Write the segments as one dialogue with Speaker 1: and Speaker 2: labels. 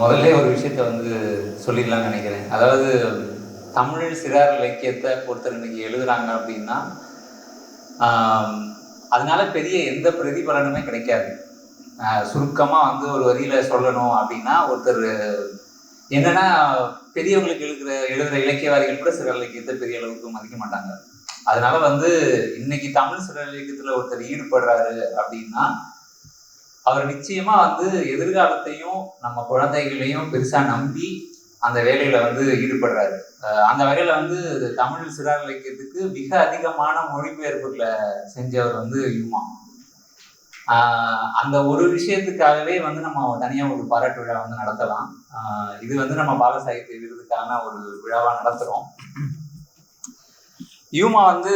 Speaker 1: முதல்ல ஒரு விஷயத்த வந்து சொல்லிடலாம்னு நினைக்கிறேன். அதாவது தமிழ் சிறார் இலக்கியத்தை ஒருத்தர் இன்னைக்கு எழுதுறாங்க அப்படின்னா அதனால பெரிய எந்த பிரதிபலனுமே கிடைக்காது. சுருக்கமாக வந்து ஒரு வரியில் சொல்லணும் அப்படின்னா ஒருத்தர் என்னன்னா பெரியவங்களுக்கு எழுதுகிற எழுதுகிற இலக்கியவாதிகள் கூட சிறார் இலக்கியத்தை பெரிய அளவுக்கு மதிக்க மாட்டாங்க. அதனால வந்து இன்னைக்கு தமிழ் சிறார் இலக்கியத்தில் ஒருத்தர் ஈடுபடுறாரு அப்படின்னா அவர் நிச்சயமா வந்து எதிர்காலத்தையும் நம்ம குழந்தைகளையும் பெருசா நம்பி அந்த வேலையில வந்து ஈடுபடுறாரு. அந்த வகையில வந்து தமிழ் சிறார் இலக்கியத்துக்கு மிக அதிகமான மொழிபெயர்ப்புகளை செஞ்சவர் வந்து யுமா. அந்த ஒரு விஷயத்துக்காகவே வந்து நம்ம தனியா ஒரு பாராட்டு விழா வந்து நடத்தலாம். இது வந்து நம்ம பால சாகித்ய விருதுக்கான ஒரு விழாவா நடத்துறோம். யூமா வந்து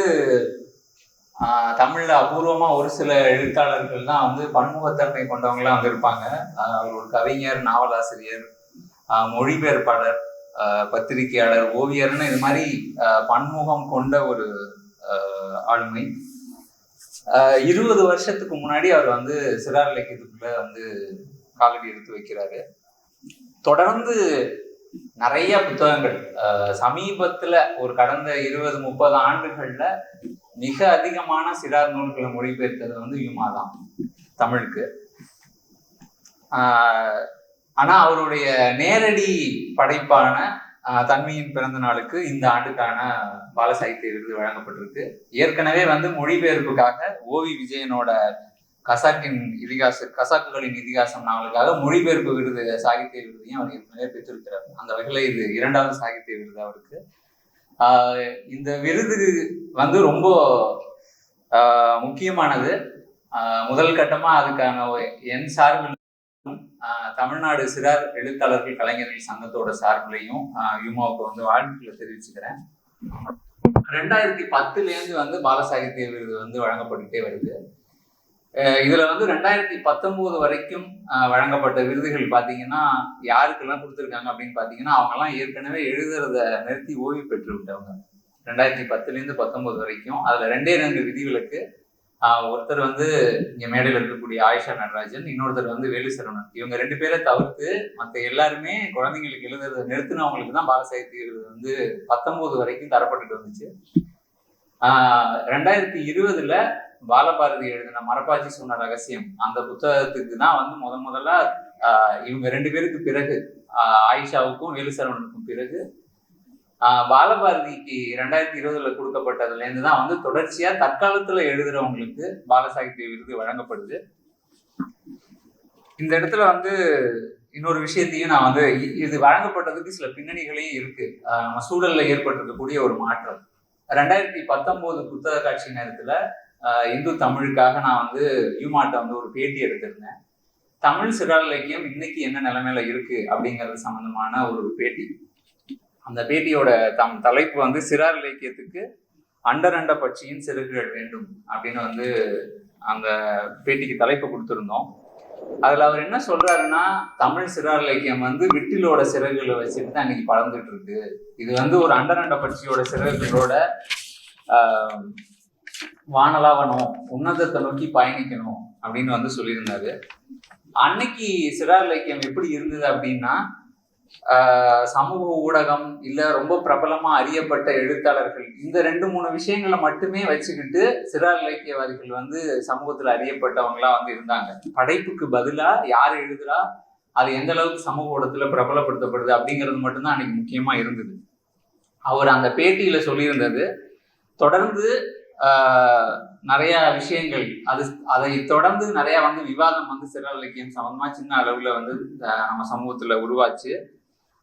Speaker 1: தமிழில் அபூர்வமாக ஒரு சில எழுத்தாளர்கள் தான் வந்து பன்முகத்தன்மை கொண்டவங்களாம் வந்து இருப்பாங்க அவர் ஒரு கவிஞர் நாவலாசிரியர் மொழிபெயர்ப்பாளர் பத்திரிகையாளர் ஓவியர்னு இது மாதிரி பன்முகம் கொண்ட ஒரு ஆளுமை. இருபது வருஷத்துக்கு முன்னாடி அவர் வந்து சிறார் இலக்கியத்துக்குள்ள வந்து காலடி எடுத்து வைக்கிறாரு. தொடர்ந்து நிறைய புத்தகங்கள் சமீபத்துல ஒரு கடந்த இருபது முப்பது ஆண்டுகள்ல மிக அதிகமான சிறார் நூல்களை மொழிபெயர்த்தது வந்து யூமா தான் தமிழுக்கு. ஆஹ் ஆனா அவருடைய நேரடி படைப்பான ஆஹ் தன்மையின் பிறந்த நாளுக்கு இந்த ஆண்டுக்கான பால சாகித்ய விருது வழங்கப்பட்டிருக்கு. ஏற்கனவே வந்து மொழிபெயர்ப்புக்காக ஓவி விஜயனோட கசாக்கின் இதிகாச கசாக்குகளின் இதிகாசம் நாவலுக்காக மொழிபெயர்ப்பு விருது சாகித்ய விருதையும் அவர் ஏற்கனவே பெற்றிருக்கிறார். அந்த வகையில் இது இரண்டாவது சாகித்ய விருது அவருக்கு. இந்த விருது வந்து ரொம்ப முக்கியமானது. முதல் கட்டமாக அதுக்கான என் சார்பில் தமிழ்நாடு சிறார் எழுத்தாளர்கள் கலைஞர்கள் சங்கத்தோட சார்பிலையும் யுமாவுக்கு வந்து வாழ்த்துக்களை தெரிவிச்சுக்கிறேன். ரெண்டாயிரத்தி பத்துலேருந்து வந்து பாலசாகித்ய விருது வந்து வழங்கப்பட்டுட்டே வருது. இதுல வந்து ரெண்டாயிரத்தி பத்தொன்பது வரைக்கும் வழங்கப்பட்ட விருதுகள் பார்த்தீங்கன்னா யாருக்கெல்லாம் கொடுத்துருக்காங்க அப்படின்னு பார்த்தீங்கன்னா அவங்கெல்லாம் ஏற்கனவே எழுதுறத நிறுத்தி ஓய்வு பெற்று விட்டவங்க. ரெண்டாயிரத்தி பத்துலேருந்து பத்தொம்போது பத்தொன்பது வரைக்கும். அதுல ரெண்டே ரெண்டு விதிவிலக்கு ஒருத்தர் வந்து இங்க மேடையில் இருக்கக்கூடிய ஆயிஷா நடராஜன் இன்னொருத்தர் வந்து வேலுசரவணன் இவங்க ரெண்டு பேரை தவிர்த்து மற்ற எல்லாருமே குழந்தைங்களுக்கு எழுதுறதை நிறுத்தினவங்களுக்கு தான் பாலசாகித்ய விருது வந்து பத்தொன்பது வரைக்கும் தரப்பட்டுட்டு வந்துச்சு. ரெண்டாயிரத்தி இருபதுல பாலபாரதி எழுதின மரப்பாச்சி சொன்ன ரகசியம் அந்த புத்தகத்துக்கு தான் வந்து முத முதல்ல இவங்க ரெண்டு பேருக்கு பிறகு ஆயிஷாவுக்கும் வேலுசரவனுக்கும் பிறகு பாலபாரதிக்கு ரெண்டாயிரத்தி இருபதுல கொடுக்கப்பட்டதுல இருந்து தான் வந்து தொடர்ச்சியா தற்காலத்துல எழுதுறவங்களுக்கு பாலசாகித்ய விருது வழங்கப்படுது. இந்த இடத்துல வந்து இன்னொரு விஷயத்தையும் நான் வந்து இது வழங்கப்பட்டதுக்கு சில பின்னணிகளையும் இருக்கு. நம்ம சூழல்ல ஏற்பட்டிருக்கக்கூடிய ஒரு மாற்றம். ரெண்டாயிரத்தி பத்தொன்பது புத்தக காட்சி நேரத்துல இந்து தமிழுக்காக நான் வந்து யூமாட்ட வந்து ஒரு பேட்டி எடுத்திருந்தேன். தமிழ் சிறார் இலக்கியம் இன்னைக்கு என்ன நிலைமையில இருக்கு அப்படிங்கிறது சம்பந்தமான ஒரு பேட்டி. அந்த பேட்டியோட தம் தலைப்பு வந்து சிறார் இலக்கியத்துக்கு அண்டரண்ட பட்சியின் சிறகுகள் வேண்டும் அப்படின்னு வந்து அந்த பேட்டிக்கு தலைப்பு கொடுத்துருந்தோம். அதுல அவர் என்ன சொல்றாருன்னா தமிழ் சிறார் இலக்கியம் வந்து விட்டிலோட சிறகுகளை வச்சுட்டு தான் இன்னைக்கு பறந்துட்டு இருக்கு இது வந்து ஒரு அண்டரண்ட பட்சியோட சிறகுகளோட வானலாவணும் உன்னதத்தை நோக்கி பயணிக்கணும் அப்படின்னு வந்து சொல்லியிருந்தாரு. அன்னைக்கு சிறார் இலக்கியம் எப்படி இருந்தது அப்படின்னா சமூக ஊடகம் இல்ல ரொம்ப பிரபலமா அறியப்பட்ட எழுத்தாளர்கள் இந்த ரெண்டு மூணு விஷயங்களை மட்டுமே வச்சுக்கிட்டு சிறார் இலக்கியவாதிகள் வந்து சமூகத்துல அறியப்பட்டவங்களா வந்து இருந்தாங்க. படைப்புக்கு பதிலா யார் எழுதுறா? அது எந்த அளவுக்கு சமூக ஊடகத்தில் பிரபலப்படுத்தப்படுது அப்படிங்கிறது மட்டும்தான் அன்னைக்கு முக்கியமா இருந்தது. அவர் அந்த பேட்டியில சொல்லியிருந்தது தொடர்ந்து ஆஹ், நிறைய விஷயங்கள் அது அதை தொடர்ந்து நிறைய வந்து விவாதம் வந்து சிறார் இலக்கியம் சம்பந்தமா சின்ன அளவுல வந்து நம்ம சமூகத்துல உருவாச்சு.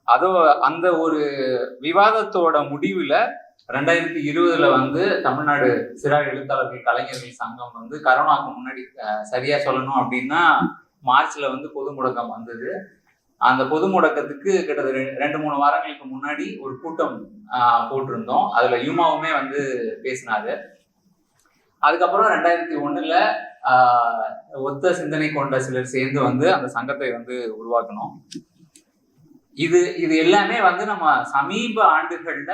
Speaker 1: அதோ அந்த ஒரு விவாதத்தோட முடிவுல ரெண்டாயிரத்தி இருபதுல வந்து தமிழ்நாடு சிறார் எழுத்தாளர்கள் கலைஞர்கள் சங்கம் வந்து கரோனாக்கு முன்னாடி சரியா சொல்லணும் அப்படின்னா மார்ச்ல வந்து பொது முடக்கம் வந்தது. அந்த பொது முடக்கத்துக்கு கிட்டத்தட்ட ரெண்டு மூணு வாரங்களுக்கு முன்னாடி ஒரு கூட்டம் போட்டிருந்தோம். அதுல யூமாவுமே வந்து பேசினாரு. அதுக்கப்புறம் ரெண்டாயிரத்தி ஒண்ணுல ஆஹ், ஒத்த சிந்தனை கொண்ட சிலர் சேர்ந்து வந்து அந்த சங்கத்தை வந்து உருவாக்கணும் இது இது எல்லாமே வந்து நம்ம சமீப ஆண்டுகள்ல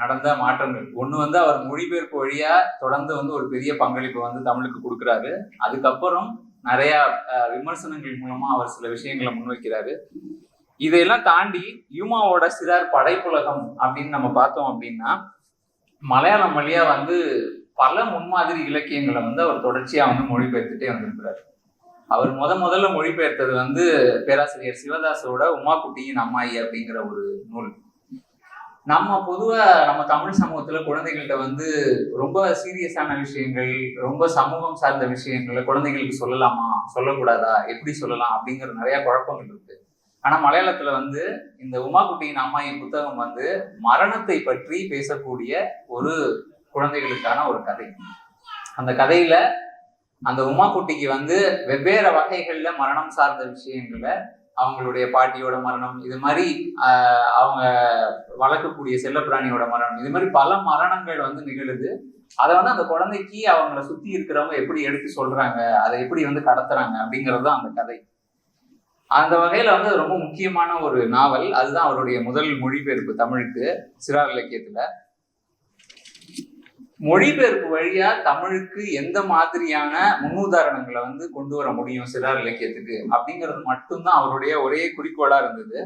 Speaker 1: நடந்த மாற்றங்கள். ஒன்று வந்து அவர் மொழிபெயர்ப்பு வழியா தொடர்ந்து வந்து ஒரு பெரிய பங்களிப்பு வந்து தமிழுக்கு கொடுக்குறாரு. அதுக்கப்புறம் நிறைய விமர்சனங்கள் மூலமா அவர் சில விஷயங்களை முன்வைக்கிறாரு. இதையெல்லாம் தாண்டி யூமாவோட சிறார் படைப்புலகம் அப்படின்னு நம்ம பார்த்தோம் அப்படின்னா மலையாளம் வழியா வந்து பல முன்மாதிரி இலக்கியங்களை வந்து அவர் தொடர்ச்சியா வந்து மொழிபெயர்த்துட்டே வந்திருக்கிறாரு. அவர் முத முதல்ல மொழிபெயர்த்தது வந்து பேராசிரியர் சிவதாசோட உமாக்குட்டியின் அம்மாயி அப்படிங்கிற ஒரு நூல். நம்ம பொதுவா நம்ம தமிழ் சமூகத்துல குழந்தைகள்கிட்ட வந்து ரொம்ப சீரியஸான விஷயங்கள் ரொம்ப சமூகம் சார்ந்த விஷயங்களை குழந்தைகளுக்கு சொல்லலாமா சொல்லக்கூடாதா எப்படி சொல்லலாம் அப்படிங்கிற நிறைய குழப்பங்கள் இருக்கு. ஆனா மலையாளத்துல வந்து இந்த உமாக்குட்டியின் அம்மாயி புத்தகம் வந்து மரணத்தை பற்றி பேசக்கூடிய ஒரு குழந்தைகளுக்கான ஒரு கதை. அந்த கதையில அந்த உமாக்குட்டிக்கு வந்து வெவ்வேறு வகைகள்ல மரணம் சார்ந்த விஷயங்களை அவங்களுடைய பாட்டியோட மரணம் இது மாதிரி அவங்க வளர்க்கக்கூடிய செல்லப்பிராணியோட மரணம் இது மாதிரி பல மரணங்கள் வந்து நிகழுது. அதை வந்து அந்த குழந்தைக்கு அவங்கள சுத்தி இருக்கிறவங்க எப்படி எடுத்து சொல்றாங்க அதை எப்படி வந்து கடத்துறாங்க அப்படிங்கிறது தான் அந்த கதை. அந்த வகையில வந்து அது ரொம்ப முக்கியமான ஒரு நாவல் அதுதான் அவருடைய முதல் மொழிபெயர்ப்பு தமிழுக்கு சிறார் இலக்கியத்துல. மொழிபெயர்ப்பு வழியா தமிழுக்கு எந்த மாதிரியான முன்னுதாரணங்களை வந்து கொண்டு வர முடியும் சிறார் இலக்கியத்துக்கு அப்படிங்கிறது மட்டும்தான் அவருடைய ஒரே குறிக்கோளா இருந்தது.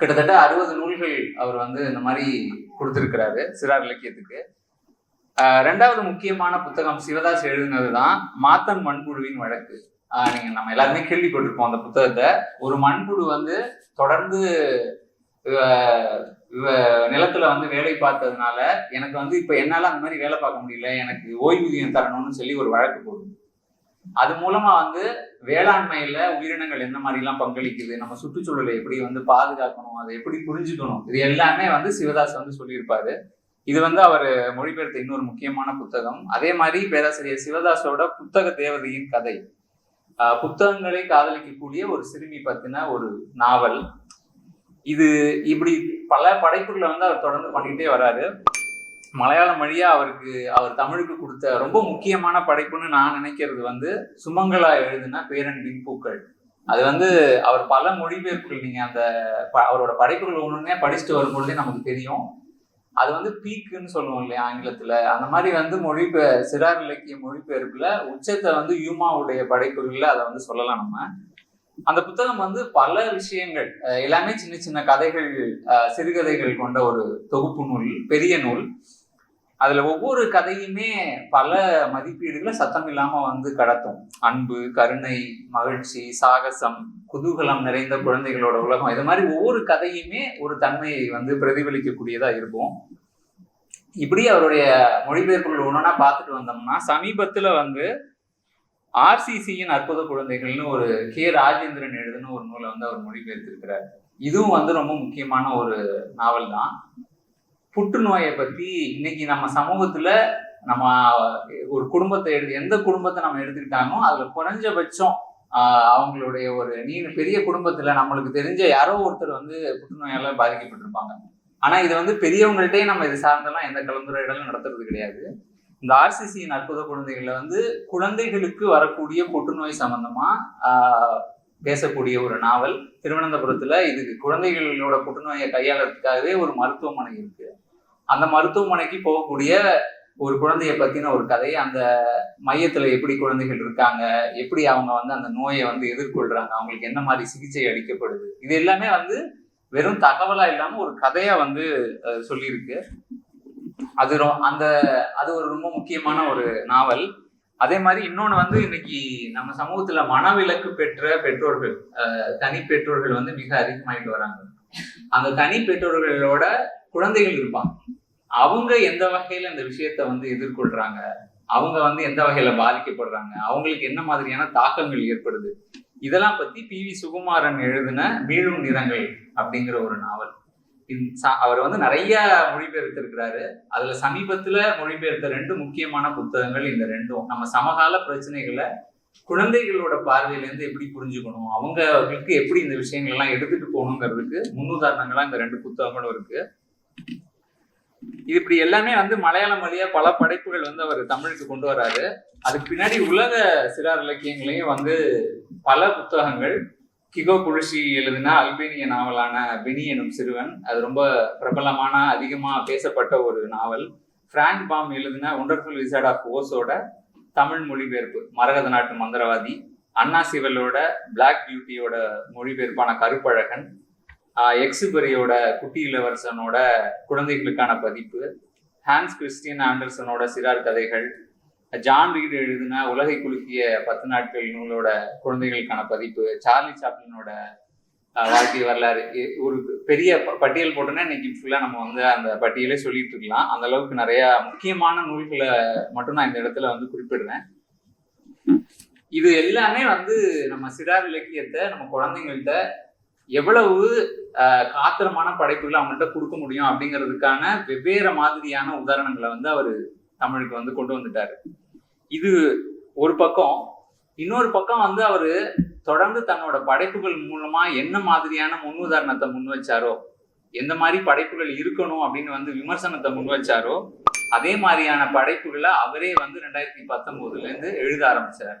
Speaker 1: கிட்டத்தட்ட அறுபது நூல்கள் அவர் வந்து இந்த மாதிரி கொடுத்திருக்கிறாரு சிறார் இலக்கியத்துக்கு. ரெண்டாவது முக்கியமான புத்தகம் சிவதாஸ் எழுதினதுதான் மாத்தன் மண்புழுவின் வழக்கு. நீங்க நம்ம எல்லாருமே கேள்விப்பட்டிருப்போம் அந்த புத்தகத்தை. ஒரு மண்புழு வந்து தொடர்ந்து நிலத்துல வந்து வேலை பார்த்ததுனால எனக்கு வந்து இப்ப என்னால அந்த மாதிரி வேலை பார்க்க முடியல எனக்கு ஓய்வூதியம் தரணும்னு சொல்லி ஒரு வழக்கு போடுது. அது மூலமா வந்து வேளாண்மையில உயிரினங்கள் என்ன மாதிரி எல்லாம் பங்களிக்குது நம்ம சுற்றுச்சூழலை எப்படி வந்து பாதுகாக்கணும் அதை எப்படி புரிஞ்சுக்கணும் இது எல்லாமே வந்து சிவதாஸ் வந்து சொல்லியிருப்பாரு. இது வந்து அவர் மொழிபெயர்த்த இன்னொரு முக்கியமான புத்தகம். அதே மாதிரி பேராசிரியர் சிவதாஸோட புத்தக தேவதையின் கதை. புத்தகங்களை காதலிக்கக்கூடிய ஒரு சிறுமி பத்தின ஒரு நாவல். இது இப்படி பல படைப்புகளை வந்து அவர் தொடர்ந்து பண்ணிக்கிட்டே வராரு. மலையாள மொழியா அவருக்கு அவர் தமிழுக்கு கொடுத்த ரொம்ப முக்கியமான படைப்புன்னு நான் நினைக்கிறது வந்து சுமங்கலா எழுதின பேரன்பின் பூக்கள். அது வந்து அவர் பல மொழிபெயர்ப்புகள் நீங்க அந்த ப- அவரோட படைப்புகள் ஒண்ணுமே படிச்சுட்டு வரும்பொழுதே நமக்கு தெரியும். அது வந்து பீக்குன்னு சொல்லுவோம் இல்லையா ஆங்கிலத்துல. அந்த மாதிரி வந்து மொழிபெ சிறார் இலக்கிய மொழிபெயர்ப்புல உச்சத்தை வந்து யூமாவுடைய படைப்புகள்ல அதை வந்து சொல்லலாம் நம்ம. அந்த புத்தகம் வந்து பல விஷயங்கள் எல்லாமே சின்ன சின்ன கதைகள் சிறுகதைகள் கொண்ட ஒரு தொகுப்பு நூல் பெரிய நூல். அதுல ஒவ்வொரு கதையுமே பல மதிப்பீடுகளை சத்தம் இல்லாம வந்து கடத்தும். அன்பு கருணை மகிழ்ச்சி சாகசம் குதூகலம் நிறைந்த குழந்தைகளோட உலகம். இது மாதிரி ஒவ்வொரு கதையுமே ஒரு தன்மையை வந்து பிரதிபலிக்கக்கூடியதா இருக்கும். இப்படி அவருடைய மொழிபெயர்ப்புகள் ஒன்றா பார்த்துட்டு வந்தோம்னா சமீபத்துல வந்து ஆர்சிசியின் அற்புத குழந்தைகள்னு ஒரு கே ராஜேந்திரன் எழுதுன ஒரு நூலை வந்து அவர் மொழிபெயர்த்திருக்கிறார். இதுவும் வந்து ரொம்ப முக்கியமான ஒரு நாவல் தான். புற்றுநோயை பத்தி இன்னைக்கு நம்ம சமூகத்துல நம்ம ஒரு குடும்பத்தை எடுத்து எந்த குடும்பத்தை நம்ம எடுத்துக்கிட்டாலும் அதுல குறைஞ்சபட்சம் அவங்களுடைய ஒரு நீ பெரிய குடும்பத்துல நம்மளுக்கு தெரிஞ்ச யாரோ ஒருத்தர் வந்து புற்றுநோயால பாதிக்கப்பட்டிருப்பாங்க. ஆனா இது வந்து பெரியவங்கள்ட்டே நம்ம இது சார்ந்தெல்லாம் எந்த கலந்துரையாடலும் நடத்துறது கிடையாது. இந்த ஆர்சிசியின் அற்புத குழந்தைகளில் வந்து குழந்தைகளுக்கு வரக்கூடிய புற்றுநோய் சம்பந்தமா பேசக்கூடிய ஒரு நாவல் திருவனந்தபுரத்துல இதுக்கு குழந்தைகளோட புற்றுநோயை கையாளறதுக்காகவே ஒரு மருத்துவமனை இருக்கு. அந்த மருத்துவமனைக்கு போகக்கூடிய ஒரு குழந்தைய பத்தின ஒரு கதை அந்த மையத்துல எப்படி குழந்தைகள் இருக்காங்க எப்படி அவங்க வந்து அந்த நோயை வந்து எதிர்கொள்றாங்க அவங்களுக்கு என்ன மாதிரி சிகிச்சை அளிக்கப்படுது இது எல்லாமே வந்து வெறும் தகவலா இல்லாம ஒரு கதையா வந்து சொல்லியிருக்கு. அது அந்த அது ஒரு ரொம்ப முக்கியமான ஒரு நாவல். அதே மாதிரி இன்னொன்னு வந்து இன்னைக்கு நம்ம சமூகத்துல மனவிலக்கு பெற்ற பெற்றோர்கள் தனி பெற்றோர்கள் வந்து மிக அதிகமாயிட்டு வராங்க. அந்த தனி பெற்றோர்களோட குழந்தைகள் இருப்பாங்க. அவங்க எந்த வகையில இந்த விஷயத்த வந்து எதிர்கொள்றாங்க? அவங்க வந்து எந்த வகையில பாதிக்கப்படுறாங்க? அவங்களுக்கு என்ன மாதிரியான தாக்கங்கள் ஏற்படுது? இதெல்லாம் பத்தி பி வி சுகுமாரன் எழுதின மீளும் நிறங்கள் அப்படிங்கிற ஒரு நாவல். அவர் வந்து நிறைய மொழிபெயர்த்திருக்கிறாரு. அதுல சமீபத்துல மொழிபெயர்த்த ரெண்டு முக்கியமான புத்தகங்கள் இந்த ரெண்டும். நம்ம சமகால பிரச்சனைகளை குழந்தைகளோட பார்வையில இருந்து எப்படி புரிஞ்சுக்கணும்? அவங்களுக்கு எப்படி இந்த விஷயங்கள் எல்லாம் எடுத்துட்டு போகணுங்கிறதுக்கு முன்னுதாரணங்களா இந்த ரெண்டு புத்தகங்களும் இருக்கு. இது இப்படி எல்லாமே வந்து மலையாளம் வழியா பல படைப்புகள் வந்து அவர் தமிழுக்கு கொண்டு வராரு. அதுக்கு பின்னாடி உலக சிறார் இலக்கியங்களையும் வந்து பல புத்தகங்கள் கிகோ குளிஷி எழுதின அல்பேனிய நாவலான பெனி எனும் சிறுவன். அது ரொம்ப பிரபலமான அதிகமாக பேசப்பட்ட ஒரு நாவல். பிராங்க் பாம் எழுதின ஒண்டர்ஃபுல் விசார்ட் ஆஃப் ஓஸோட தமிழ் மொழிபெயர்ப்பு மரகத நாட்டு மந்திரவாதி. அண்ணா சிவலோட பிளாக் பியூட்டியோட மொழிபெயர்ப்பான கருப்பழகன். எக்ஸுபரியோட குட்டி இளவரசனோட குழந்தைகளுக்கான பதிப்பு. ஹான்ஸ் கிறிஸ்டியன் ஆண்டர்சனோட சிறார் கதைகள். ஜான் ரீட் எழுதின உலகை குலுக்கிய பத்து நாட்கள் நூலோட குழந்தைகளுக்கான பதிப்பு சார்லி சாப்ளினோட வாழ்க்கை வரலாறு ஒரு பெரிய பட்டியல் போட்டோன்னா இன்னைக்கு ஃபுல்லாக நம்ம வந்து அந்த பட்டியலே சொல்லிட்டு இருக்கலாம். அந்த அளவுக்கு நிறைய முக்கியமான நூல்களை மட்டும் நான் இந்த இடத்துல வந்து குறிப்பிடுறேன். இது எல்லாமே வந்து நம்ம சிறார் இலக்கியத்தை நம்ம குழந்தைங்கள்ட்ட எவ்வளவு காத்திரமான படைப்புகளை அவங்கள்ட்ட கொடுக்க முடியும் அப்படிங்கிறதுக்கான வெவ்வேறு மாதிரியான உதாரணங்களை வந்து அவர் தமிழுக்கு வந்து கொண்டு வந்துட்டாரு. இது ஒரு பக்கம். இன்னொரு பக்கம் வந்து அவரு தொடர்ந்து தன்னோட படைப்புகள் மூலமா என்ன மாதிரியான முன் உதாரணத்தை முன் வச்சாரோ எந்த மாதிரி படைப்புகள் இருக்கணும் அப்படின்னு வந்து விமர்சனத்தை முன் வச்சாரோ அதே மாதிரியான படைப்புகளை அவரே வந்து ரெண்டாயிரத்தி பத்தொன்பதுல இருந்து எழுத ஆரம்பிச்சார்.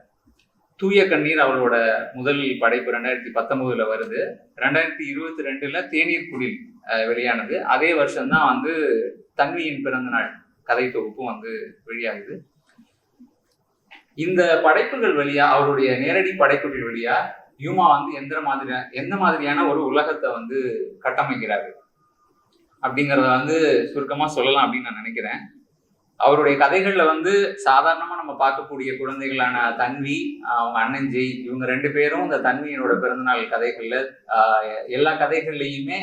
Speaker 1: தூய கண்ணீர் அவரோட முதல் படைப்பு ரெண்டாயிரத்தி பத்தொன்பதுல வருது. ரெண்டாயிரத்தி இருபத்தி ரெண்டுல தேநீர் குடில் வெளியானது. அதே வருஷம்தான் வந்து தன்வியின் பிறந்த நாள் கதை தொகுப்பும் வந்து வெளியாகுது. இந்த படைப்புகள் வழியா அவருடைய நேரடி படைப்புகள் வழியா யூமா வந்து எந்த மாதிரி எந்த மாதிரியான ஒரு உலகத்தை வந்து கட்டமைக்கிறாரு? அப்படிங்கிறத வந்து சுருக்கமா சொல்லலாம் அப்படின்னு நான் நினைக்கிறேன். அவருடைய கதைகள்ல வந்து சாதாரணமா நம்ம பார்க்கக்கூடிய குழந்தைகளான தன்வி அவங்க அண்ணன் ஜெய் இவங்க ரெண்டு பேரும் இந்த தன்வியினோட பிறந்தநாள் கதைகள்ல எல்லா கதைகள்லையுமே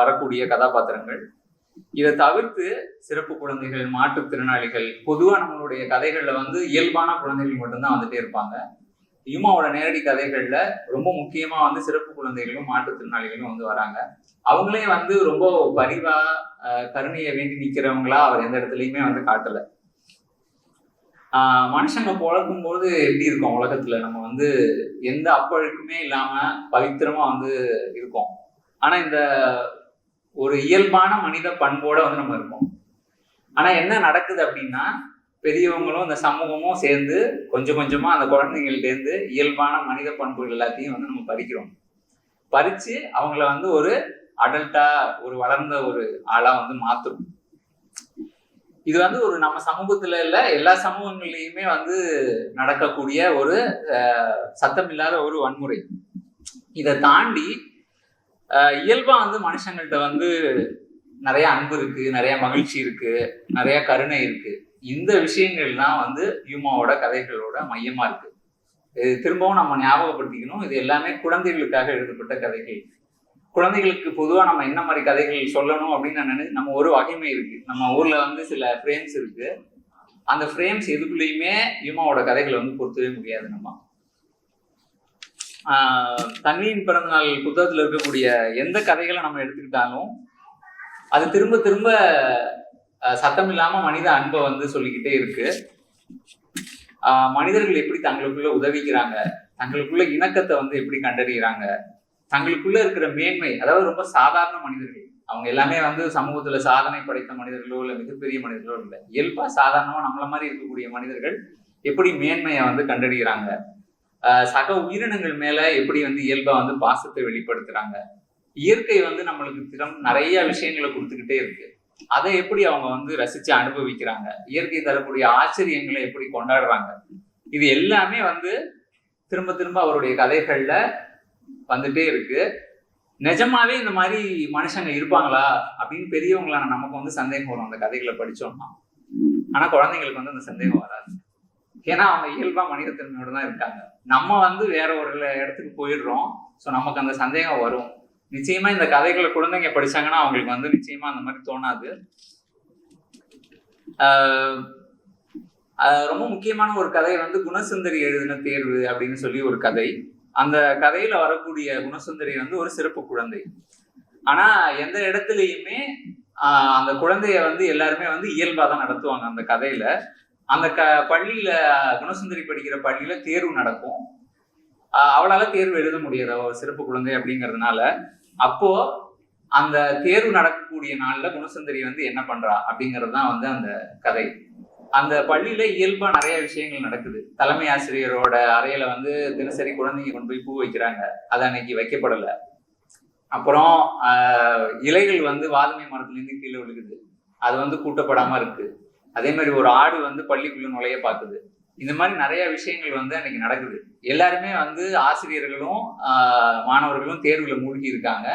Speaker 1: வரக்கூடிய கதாபாத்திரங்கள். இதை தவிர்த்து சிறப்பு குழந்தைகள் மாற்றுத்திறனாளிகள் பொதுவா நம்மளுடைய கதைகள்ல வந்து இயல்பான குழந்தைகள் மட்டும்தான் வந்துட்டே இருப்பாங்க. யுமாவோட நேரடி கதைகள்ல ரொம்ப முக்கியமா வந்து சிறப்பு குழந்தைகளும் மாற்றுத்திறனாளிகளும் வந்து வராங்க. அவங்களே வந்து ரொம்ப பரிவா கருணையை வேண்டி நிற்கிறவங்களா அவர் எந்த இடத்துலயுமே வந்து காட்டலை. ஆஹ் மனுஷங்க பழக்கும் போது எப்படி இருக்கும் உலகத்துல? நம்ம வந்து எந்த அப்பழுக்குமே இல்லாம பவித்திரமா வந்து இருக்கோம். ஆனா இந்த ஒரு இயல்பான மனித பண்போட வந்து நம்ம இருக்கோம். ஆனா என்ன நடக்குது அப்படின்னா பெரியவங்களும் இந்த சமூகமும் சேர்ந்து கொஞ்சம் கொஞ்சமா அந்த குழந்தைங்கள்கிட்டேருந்து இயல்பான மனித பண்புகள் எல்லாத்தையும் வந்து நம்ம பறிக்கிறோம். பறிச்சு அவங்கள வந்து ஒரு அடல்ட்டா ஒரு வளர்ந்த ஒரு ஆளா வந்து மாத்துறோம். இது வந்து ஒரு நம்ம சமூகத்துல இல்ல எல்லா சமூகங்கள்லயுமே வந்து நடக்கக்கூடிய ஒரு சத்தம் சத்தமில்லாத ஒரு வன்முறை. இதை தாண்டி இயல்பா வந்து மனுஷங்கள்ட்ட வந்து நிறைய அன்பு இருக்கு நிறைய மகிழ்ச்சி இருக்கு நிறைய கருணை இருக்கு. இந்த விஷயங்கள் தான் வந்து யூமாவோட கதைகளோட மையமா இருக்கு. இது திரும்பவும் நம்ம ஞாபகப்படுத்திக்கணும். இது எல்லாமே குழந்தைகளுக்காக எழுதப்பட்ட கதைகள். குழந்தைகளுக்கு பொதுவாக நம்ம என்ன மாதிரி கதைகள் சொல்லணும் அப்படின்னு நான் நினை நம்ம ஒரு வகைமை இருக்கு. நம்ம ஊர்ல வந்து சில ஃப்ரேம்ஸ் இருக்கு. அந்த ஃப்ரேம்ஸ் எதுக்குள்ளேயுமே யூமாவோட கதைகளை வந்து பொருத்தவே முடியாது நம்ம. தன்வியின் பிறந்தநாள் புத்தகத்தில் இருக்கக்கூடிய எந்த கதைகளை நம்ம எடுத்துக்கிட்டாலும் அது திரும்ப திரும்ப சத்தம் இல்லாம மனித அன்பை வந்து சொல்லிக்கிட்டே இருக்கு. மனிதர்கள் எப்படி தங்களுக்குள்ள உதவிக்கிறாங்க? தங்களுக்குள்ள இணக்கத்தை வந்து எப்படி கண்டறிகிறாங்க? தங்களுக்குள்ள இருக்கிற மேன்மை அதாவது ரொம்ப சாதாரண மனிதர்கள். அவங்க எல்லாமே வந்து சமூகத்துல சாதனை படைத்த மனிதர்களோ இல்லை மிகப்பெரிய மனிதர்களோ இல்லை. இயல்பா சாதாரணமா நம்மள மாதிரி இருக்கக்கூடிய மனிதர்கள் எப்படி மேன்மையை வந்து கண்டறிகிறாங்க? சக உயிரினங்கள் மேல எப்படி வந்து இயல்பா வந்து பாசத்தை வெளிப்படுத்துறாங்க? இயற்கை வந்து நம்மளுக்கு திறம் நிறைய விஷயங்களை கொடுத்துக்கிட்டே இருக்கு. அதை எப்படி அவங்க வந்து ரசிச்சு அனுபவிக்கிறாங்க? இயற்கை தரக்கூடிய ஆச்சரியங்களை எப்படி கொண்டாடுறாங்க? இது எல்லாமே வந்து திரும்ப திரும்ப அவருடைய கதைகள்ல வந்துட்டே இருக்கு. நிஜமாவே இந்த மாதிரி மனுஷங்க இருப்பாங்களா? அப்படின்னு பெரியவங்களான நமக்கு வந்து சந்தேகம் வரும். அந்த கதைகளை படிச்சோம்னா. ஆனா குழந்தைங்களுக்கு வந்து அந்த சந்தேகம் வராது. ஏன்னா அவங்க இயல்பா மனிதத்தன்மையோட தான் இருக்காங்க. நம்ம வந்து வேற ஒரு இடத்துக்கு போயிடுறோம். ஸோ நமக்கு அந்த சந்தேகம் வரும். நிச்சயமா இந்த கதைகளை குழந்தைங்க படிச்சாங்கன்னா அவங்களுக்கு வந்து நிச்சயமா அந்த மாதிரி தோணாது. ஆஹ் ரொம்ப முக்கியமான ஒரு கதை வந்து குணசுந்தரி எழுதின தேர்வு அப்படின்னு சொல்லி ஒரு கதை. அந்த கதையில வரக்கூடிய குணசுந்தரி வந்து ஒரு சிறப்பு குழந்தை. ஆனா எந்த இடத்துலயுமே அந்த குழந்தைய வந்து எல்லாருமே வந்து இயல்பா தான் நடத்துவாங்க அந்த கதையில. அந்த க பள்ளியில குணசுந்தரி படிக்கிற பள்ளியில தேர்வு நடக்கும். அவளால தேர்வு எழுத முடியாது. சிறப்பு குழந்தை அப்படிங்கிறதுனால. அப்போ அந்த தேர்வு நடக்கக்கூடிய நாள்ல குணசுந்தரி வந்து என்ன பண்றா? அப்படிங்கிறது தான் வந்து அந்த கதை. அந்த பள்ளியில இயல்பா நிறைய விஷயங்கள் நடக்குது. தலைமை ஆசிரியரோட அறையில வந்து தினசரி குழந்தைங்க கொண்டு போய் பூ வைக்கிறாங்க. அது அன்னைக்கு வைக்கப்படல. அப்புறம் இலைகள் வந்து வாதுமை மரத்துலேருந்து கீழே விழுகுது. அது வந்து கூட்டப்படாம இருக்கு. அதே மாதிரி ஒரு ஆடு வந்து பள்ளிக்குள்ள நுழைய பார்க்குது. இந்த மாதிரி நிறைய விஷயங்கள் வந்து அன்னைக்கு நடக்குது. எல்லாருமே வந்து ஆசிரியர்களும் மாணவர்களும் தேர்வில் மூழ்கி இருக்காங்க.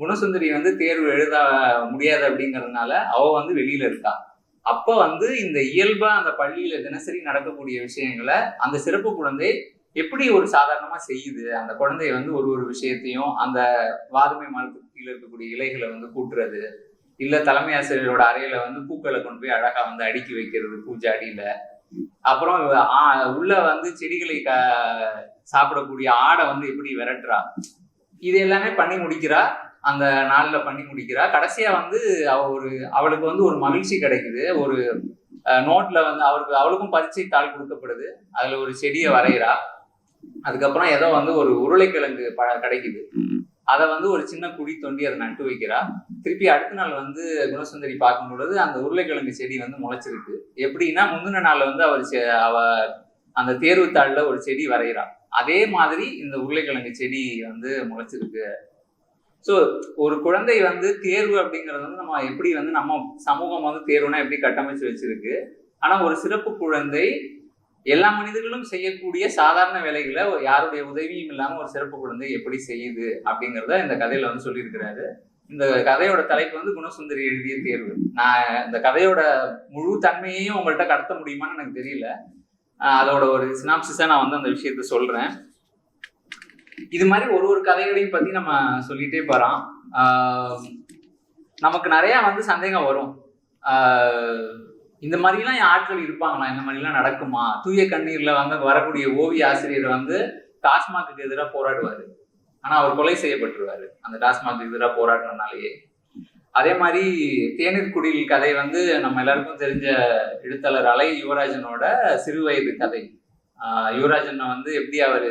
Speaker 1: குணசுந்தரி வந்து தேர்வு எழுத முடியாது அப்படிங்கிறதுனால அவ வந்து வெளியில இருக்கா. அப்ப வந்து இந்த இயல்பா அந்த பள்ளியில தினசரி நடக்கக்கூடிய விஷயங்களை அந்த சிறப்பு குழந்தை எப்படி ஒரு சாதாரணமா செய்யுது? அந்த குழந்தைய வந்து ஒரு ஒரு விஷயத்தையும் அந்த வாதுமை மரத்துக்கு கீழே இருக்கக்கூடிய இலைகளை வந்து கூட்டுறது இல்ல தலைமை ஆசிரியரோட அறையில வந்து பூக்களை கொண்டு போய் அழகா வந்து அடுக்கி வைக்கிறது பூஜை அடியில அப்புறம் ஆ- உள்ள வந்து செடிகளை க சாப்பிடக்கூடிய ஆடை வந்து எப்படி விரட்டுறா? இது எல்லாமே பண்ணி முடிக்கிறா. அந்த நாள்ல பண்ணி முடிக்கிறா. கடைசியா வந்து அவ ஒரு அவளுக்கு வந்து ஒரு மகிழ்ச்சி கிடைக்குது. ஒரு நோட்ல வந்து அவருக்கு அவளுக்கும் பரீட்சை தாள் கொடுக்கப்படுது. அதுல ஒரு செடியை வரைகிறா அதுக்கப்புறம் ஏதோ வந்து ஒரு உருளைக்கிழங்கு பழ கிடைக்குது. அதை வந்து ஒரு சின்ன குழி தோண்டி அதை நட்டு வைக்கிறா. திருப்பி அடுத்த நாள் வந்து குணசுந்தரி பார்க்கும் பொழுது அந்த உருளைக்கிழங்கு செடி வந்து முளைச்சிருக்கு. எப்படின்னா முந்தின நாள்ல வந்து அவர் செ- அவ அந்த தேர்வு தாளில் ஒரு செடி வரைகிறா. அதே மாதிரி இந்த உருளைக்கிழங்கு செடி வந்து முளைச்சிருக்கு. ஸோ ஒரு குழந்தை வந்து தேர்வு அப்படிங்கிறது வந்து நம்ம எப்படி வந்து நம்ம சமூகம் வந்து தேர்வுனா எப்படி கட்டமைச்சு வச்சிருக்கு. ஆனால் ஒரு சிறப்பு குழந்தை எல்லா மனிதர்களும் செய்யக்கூடிய சாதாரண வேலைகளை யாருடைய உதவியும் இல்லாம ஒரு சிறப்பு குழந்தை எப்படி செய்யுது அப்படிங்கிறத இந்த கதையில வந்து சொல்லியிருக்கிறாரு. இந்த கதையோட தலைப்பு வந்து குணசுந்தரி எழுதிய தேர்வு. நான் இந்த கதையோட முழு தன்மையையும் உங்கள்கிட்ட கடத்த முடியுமான்னு எனக்கு தெரியல. அதோட ஒரு சினாப்சிஸா நான் வந்து அந்த விஷயத்த சொல்றேன். இது மாதிரி ஒரு ஒரு கதைகளையும் பத்தி நம்ம சொல்லிட்டே போறோம். நமக்கு நிறைய வந்து சந்தேகம் வரும். ஆஹ் இந்த மாதிரிலாம் என் ஆட்கள் இருப்பாங்களா இந்த மாதிரிலாம் நடக்குமா? தூய கண்ணீரில் வந்து வரக்கூடிய ஓவிய ஆசிரியர் வந்து டாஸ்மாக்கு எதிராக போராடுவார். ஆனால் அவர் கொலை செய்யப்பட்டுருவாரு. அந்த டாஸ்மாக்கு எதிராக போராடுறனாலேயே அதே மாதிரி தேநீர் குடில் கதை வந்து நம்ம எல்லாருக்கும் தெரிஞ்ச எழுத்தாளர் அலை யுவராஜனோட சிறு வயது கதை. யுவராஜனை வந்து எப்படி அவர்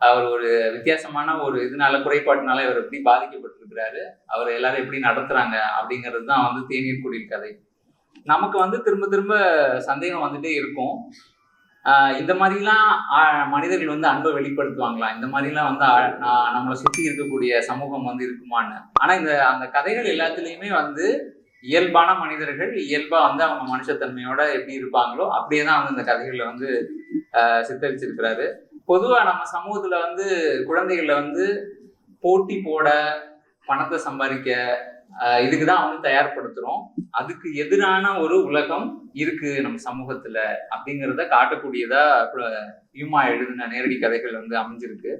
Speaker 1: அவர் ஒரு வித்தியாசமான ஒரு இதனால குறைபாட்டினால இவர் எப்படி பாதிக்கப்பட்டிருக்கிறாரு அவர் எல்லாரும் எப்படி நடத்துறாங்க அப்படிங்கிறது தான் வந்து தேநீர் குடில் கதை. நமக்கு வந்து திரும்ப திரும்ப சந்தேகம் வந்துட்டே இருக்கும். இந்த மாதிரிலாம் மனிதர்கள் வந்து அன்பை வெளிப்படுத்துவாங்களா? இந்த மாதிரிலாம் வந்து நம்மளை சுற்றி இருக்கக்கூடிய சமூகம் வந்து இருக்குமான்னு. ஆனால் இந்த அந்த கதைகள் எல்லாத்துலேயுமே வந்து இயல்பான மனிதர்கள் இயல்பா வந்து அவங்க மனுஷத்தன்மையோட எப்படி இருப்பாங்களோ அப்படியே தான் வந்து இந்த கதைகள்ல வந்து சித்தரிச்சிருக்கிறாரு. பொதுவா நம்ம சமூகத்துல வந்து குழந்தைகளை வந்து போட்டி போட பணத்தை சம்பாதிக்க இதுக்கு தான் வந்து தயார்படுத்துகிறோம் அதுக்கு எதிரான ஒரு உலகம் இருக்கு நம்ம சமூகத்துல அப்படிங்கிறத காட்டக்கூடியதா யூமா எழுதின நேரடி கதைகள் வந்து அமைஞ்சிருக்கு.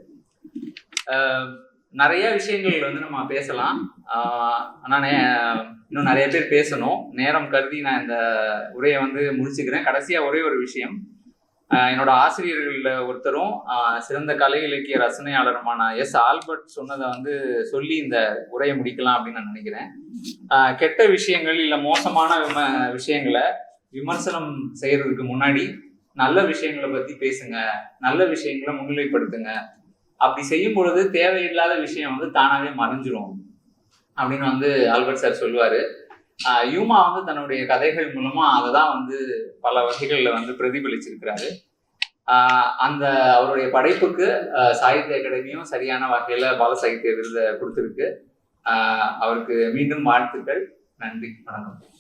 Speaker 1: ஆஹ் நிறைய விஷயங்கள் வந்து நம்ம பேசலாம். ஆஹ் ஆனா நே- இன்னும் நிறைய பேர் பேசணும். நேரம் கருதி நான் இந்த உரையை வந்து முடிச்சுக்கிறேன். கடைசியா ஒரே ஒரு விஷயம். என்னோட ஆசிரியர்கள்ல ஒருத்தரும் சிறந்த கலை இலக்கிய ரசனையாளருமான எஸ் ஆல்பர்ட் சொன்னதை வந்து சொல்லி இந்த உரையை முடிக்கலாம் அப்படின்னு நான் நினைக்கிறேன். கெட்ட விஷயங்கள் இல்லை மோசமான விம விஷயங்களை விமர்சனம் செய்யறதுக்கு முன்னாடி நல்ல விஷயங்களை பத்தி பேசுங்க நல்ல விஷயங்களை முன்னிலைப்படுத்துங்க. அப்படி செய்யும் பொழுது தேவையில்லாத விஷயம் வந்து தானாகவே மறைஞ்சிரும் அப்படின்னு வந்து ஆல்பர்ட் சார் சொல்லுவாரு. யூமா வந்து தன்னுடைய கதைகள் மூலமா அதை தான் வந்து பல வகைகளில் வந்து பிரதிபலிச்சிருக்கிறாரு. அந்த அவருடைய படைப்புக்கு சாகித்ய அகாடமியும் சரியான வகையில பால சாகித்ய விருதை கொடுத்துருக்கு. அவருக்கு மீண்டும் வாழ்த்துக்கள். நன்றி. வணக்கம்.